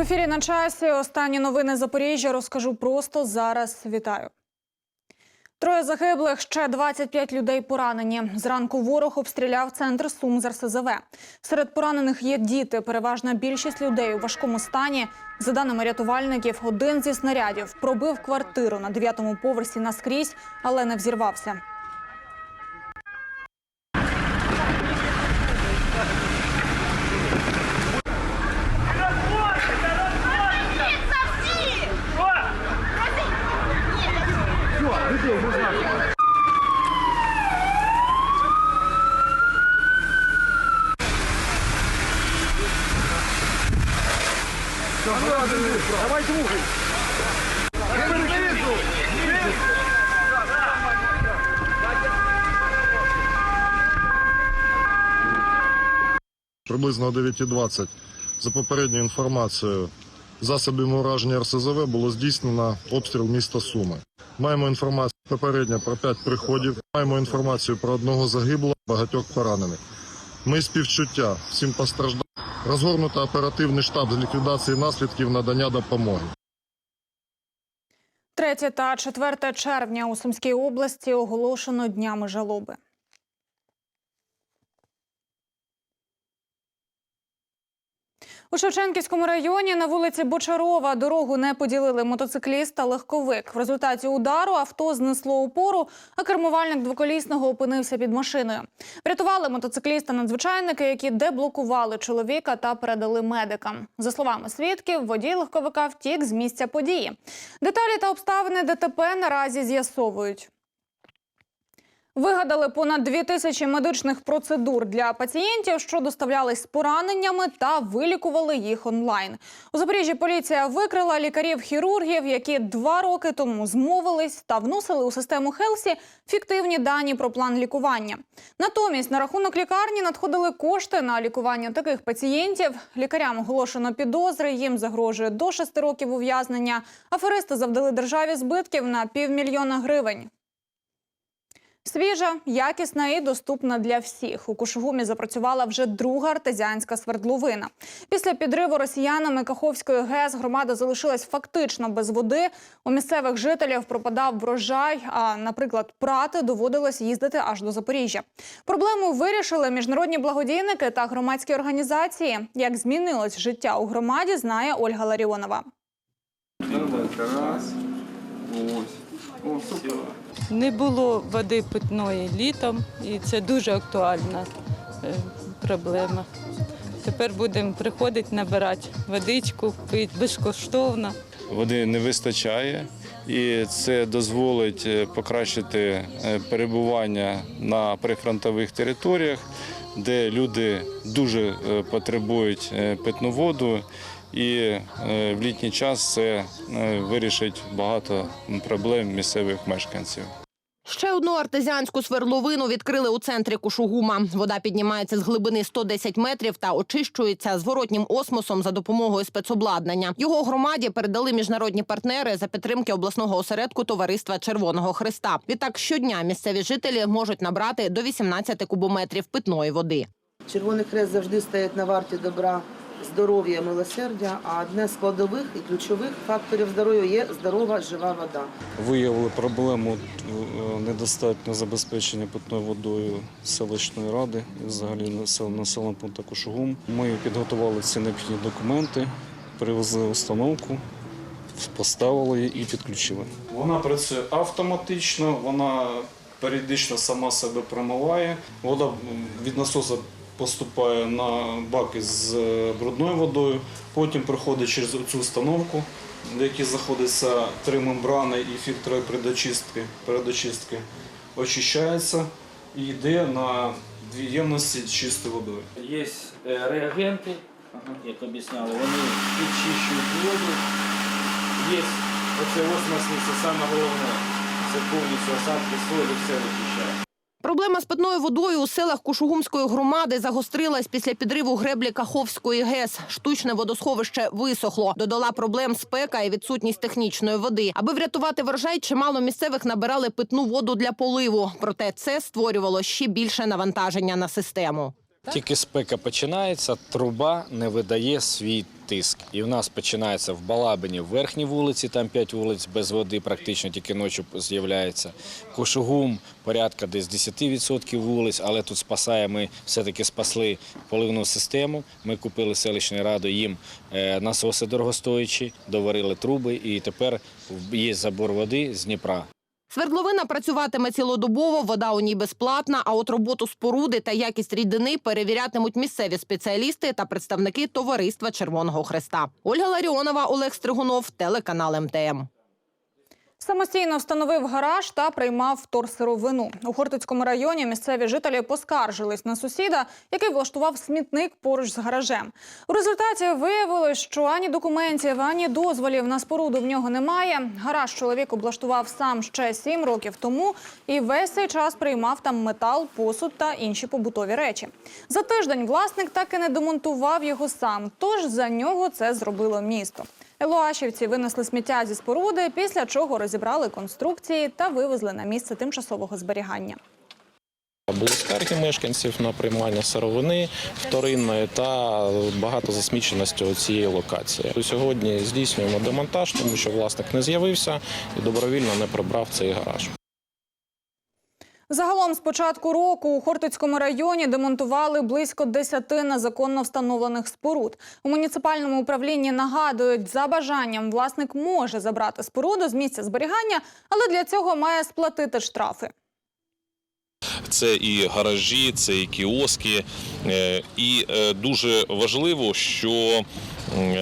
В ефірі на часі. Останні новини Запоріжжя розкажу просто зараз. Вітаю. Троє загиблих, ще 25 людей поранені. Зранку ворог обстріляв центр Сум з РСЗВ. Серед поранених є діти. Переважна більшість людей у важкому стані. За даними рятувальників, один зі снарядів пробив квартиру на дев'ятому поверсі наскрізь, але не взірвався. Приблизно о 9.20 за попередньою інформацією засобами ураження РСЗВ було здійснено обстріл міста Суми. Маємо інформацію попередньо про 5 приходів. Маємо інформацію про одного загиблого, багатьох поранених. Ми співчуття всім постраждалим. Розгорнуто оперативний штаб з ліквідації наслідків надання допомоги. 3 та 4 червня у Сумській області оголошено днями жалоби. У Шевченківському районі на вулиці Бочарова дорогу не поділили мотоцикліст та легковик. В результаті удару авто знесло опору, а кермувальник двоколісного опинився під машиною. Врятували мотоцикліста надзвичайники, які деблокували чоловіка та передали медикам. За словами свідків, водій легковика втік з місця події. Деталі та обставини ДТП наразі з'ясовують. Вигадали понад дві тисячі медичних процедур для пацієнтів, що доставлялись з пораненнями та вилікували їх онлайн. У Запоріжжі поліція викрила лікарів-хірургів, які два роки тому змовились та вносили у систему Хелсі фіктивні дані про план лікування. Натомість на рахунок лікарні надходили кошти на лікування таких пацієнтів. Лікарям оголошено підозри. Їм загрожує до шести років ув'язнення. Аферисти завдали державі збитків на півмільйона гривень. Свіжа, якісна і доступна для всіх. У Кушугумі запрацювала вже друга артезіанська свердловина. Після підриву росіянами Каховської ГЕС громада залишилась фактично без води. У місцевих жителів пропадав врожай. А, наприклад, прати доводилось їздити аж до Запоріжжя. Проблему вирішили міжнародні благодійники та громадські організації. Як змінилось життя у громаді, знає Ольга Ларіонова. Давайте, раз. Не було води питної літом, і це дуже актуальна е, проблема. Тепер будемо приходити набирати водичку, пити безкоштовно. води не вистачає, і це дозволить е, покращити е, перебування на прифронтових територіях, де люди дуже потребують питну воду. І е, в літній час це е, вирішить багато проблем місцевих мешканців. Ще одну артезіанську свердловину відкрили у центрі Кушугума. Вода піднімається з глибини 110 метрів та очищується зворотнім осмосом за допомогою спецобладнання. Його громаді передали міжнародні партнери за підтримки обласного осередку Товариства Червоного Христа. Відтак щодня місцеві жителі можуть набрати до 18 кубометрів питної води. Червоний хрест завжди стоїть на варті добра, здоров'я, милосердя. А одне з складових і ключових факторів здоров'я є здорова жива вода. Виявили проблему е, недостатнього забезпечення питною водою селищної ради взагалі насел- населеного пункту Кушугум. Ми підготували всі необхідні документи, привезли установку, поставили її і підключили. Вона працює автоматично, вона періодично сама себе промиває. Вода від насосу поступає на баки з е, брудною водою, потім проходить через цю установку, в якій знаходяться три мембрани і фільтри предочистки, передочистки, очищається і йде на дві ємності з чистою водою. Є е, реагенти, як об'ясняли, вони підчищують воду. Є оце осмосні, це саме головне. Це повністю осадки солі, все вичищає. Проблема з питною водою у селах Кушугумської громади загострилась після підриву греблі Каховської ГЕС. Штучне водосховище висохло. Додала проблем спека і відсутність технічної води. Аби врятувати врожай, чимало місцевих набирали питну воду для поливу. Проте це створювало ще більше навантаження на систему. Тільки спека починається, труба не видає свій тиск. І в нас починається в Балабині в верхній вулиці, там 5 вулиць без води, практично тільки ночі з'являється. Кошугум порядка десь 10% вулиць, але тут спасає. Ми все-таки спасли поливну систему. Ми купили селищною радою їм е, насоси дорогостоячі, доварили труби, і тепер є забор води з Дніпра. Свердловина працюватиме цілодобово, вода у ній безплатна, а от роботу споруди та якість рідини перевірятимуть місцеві спеціалісти та представники товариства Червоного Хреста. Ольга Ларіонова, Олег Стригунов, телеканал МТМ. Самостійно встановив гараж та приймав вторсировину. У Хортицькому районі місцеві жителі поскаржились на сусіда, який влаштував смітник поруч з гаражем. У результаті виявилось, що ані документів, ані дозволів на споруду в нього немає. Гараж чоловік облаштував сам ще сім років тому і весь цей час приймав там метал, посуд та інші побутові речі. За тиждень власник так і не демонтував його сам, тож за нього це зробило місто. Елуашівці винесли сміття зі споруди, після чого розібрали конструкції та вивезли на місце тимчасового зберігання. Були скарги мешканців на приймання сировини вторинної та багато засміченості цієї локації. Сьогодні здійснюємо демонтаж, тому що власник не з'явився і добровільно не прибрав цей гараж. Загалом з початку року у Хортицькому районі демонтували близько 10 незаконно встановлених споруд. У муніципальному управлінні нагадують, за бажанням власник може забрати споруду з місця зберігання, але для цього має сплатити штрафи. Це і гаражі, це і кіоски. Е, І е, дуже важливо, що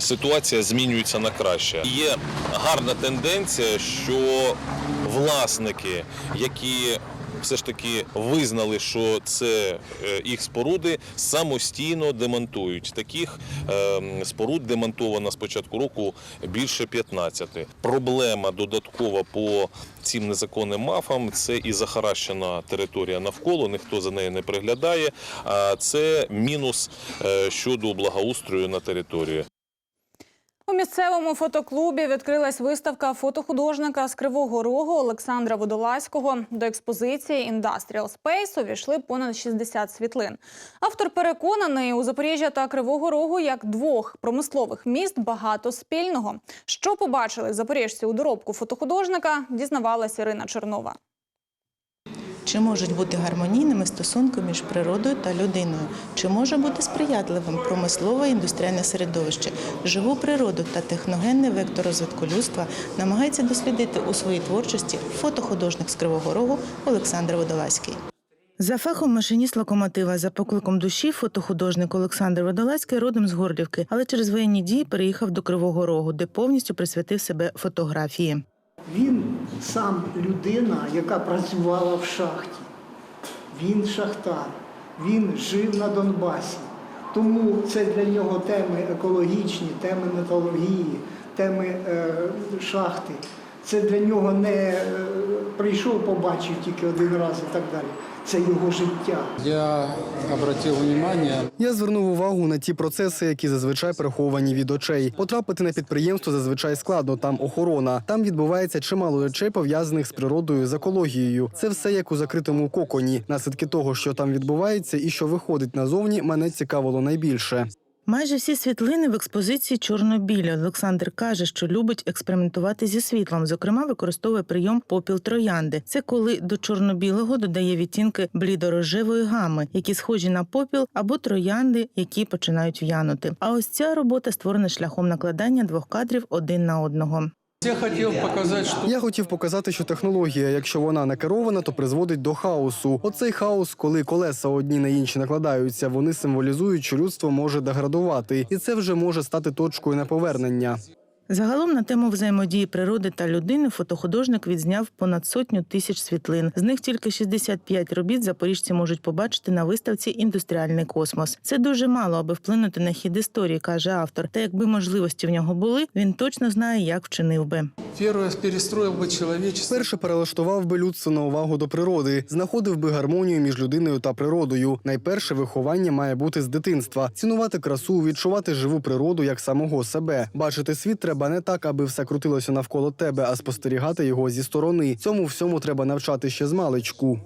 ситуація змінюється на краще. Є гарна тенденція, що власники, які все ж таки визнали, що це е, їх споруди, самостійно демонтують. Таких е, споруд демонтовано з початку року більше 15. Проблема додаткова по цим незаконним мафам це і захаращена територія навколо, ніхто за нею не приглядає. А це мінус е, щодо благоустрою на території. У місцевому фотоклубі відкрилась виставка фотохудожника з Кривого Рогу Олександра Водолазького. До експозиції Industrial Space увійшли понад 60 світлин. Автор переконаний, у Запоріжжя та Кривого Рогу як двох промислових міст багато спільного. Що побачили запоріжці у доробку фотохудожника, дізнавалась Ірина Чернова. Чи можуть бути гармонійними стосунки між природою та людиною? Чи може бути сприятливим промислове індустріальне середовище? Живу природу та техногенний вектор розвитку людства намагається дослідити у своїй творчості фотохудожник з Кривого Рогу Олександр Водолазький. За фахом машиніст локомотива, за покликом душі, фотохудожник Олександр Водолазький родом з Горлівки, але через воєнні дії переїхав до Кривого Рогу, де повністю присвятив себе фотографії. Він сам людина, яка працювала в шахті. Він шахтар, він жив на Донбасі. Тому це для нього теми екологічні, теми металургії, теми е, шахти. Це для нього не е, прийшов, побачив тільки один раз і так далі. Це його життя. Я обратив внимание. Я звернув увагу на ті процеси, які зазвичай приховані від очей. Потрапити на підприємство зазвичай складно. Там охорона. Там відбувається чимало речей, пов'язаних з природою, з екологією. Це все як у закритому коконі. Наслідки того, що там відбувається, і що виходить назовні, мене цікавило найбільше. Майже всі світлини в експозиції чорно-білі. Олександр каже, що любить експериментувати зі світлом. Зокрема, використовує прийом попіл троянди. Це коли до чорно-білого додає відтінки блідорожевої гами, які схожі на попіл або троянди, які починають в'янути. А ось ця робота створена шляхом накладання двох кадрів один на одного. Я хотів показати, що я хотів показати, що технологія, якщо вона не керована, то призводить до хаосу. Оцей хаос, коли колеса одні на інші накладаються, вони символізують, що людство може деградувати, і це вже може стати точкою неповернення. Загалом на тему взаємодії природи та людини фотохудожник відзняв понад сотню тисяч світлин. З них тільки 65 робіт запоріжці можуть побачити на виставці Індустріальний космос. Це дуже мало, аби вплинути на хід історії, каже автор. Та якби можливості в нього були, він точно знає, як вчинив би. Перше перелаштував би людство на увагу до природи, знаходив би гармонію між людиною та природою. Найперше виховання має бути з дитинства: цінувати красу, відчувати живу природу як самого себе. Бачити світ треба не так, аби все крутилося навколо тебе, а спостерігати його зі сторони. Цьому всьому треба навчати ще з маличку.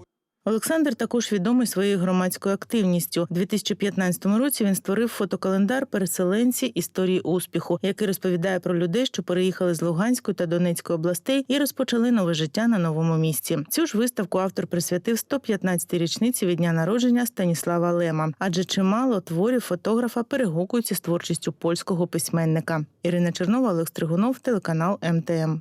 Олександр також відомий своєю громадською активністю. У 2015 році він створив фотокалендар Переселенці історії успіху, який розповідає про людей, що переїхали з Луганської та Донецької областей і розпочали нове життя на новому місці. Цю ж виставку автор присвятив 115-й річниці від дня народження Станіслава Лема, адже чимало творів фотографа перегукуються з творчістю польського письменника. Ірина Чернова, Олег Стригунов, телеканал МТМ.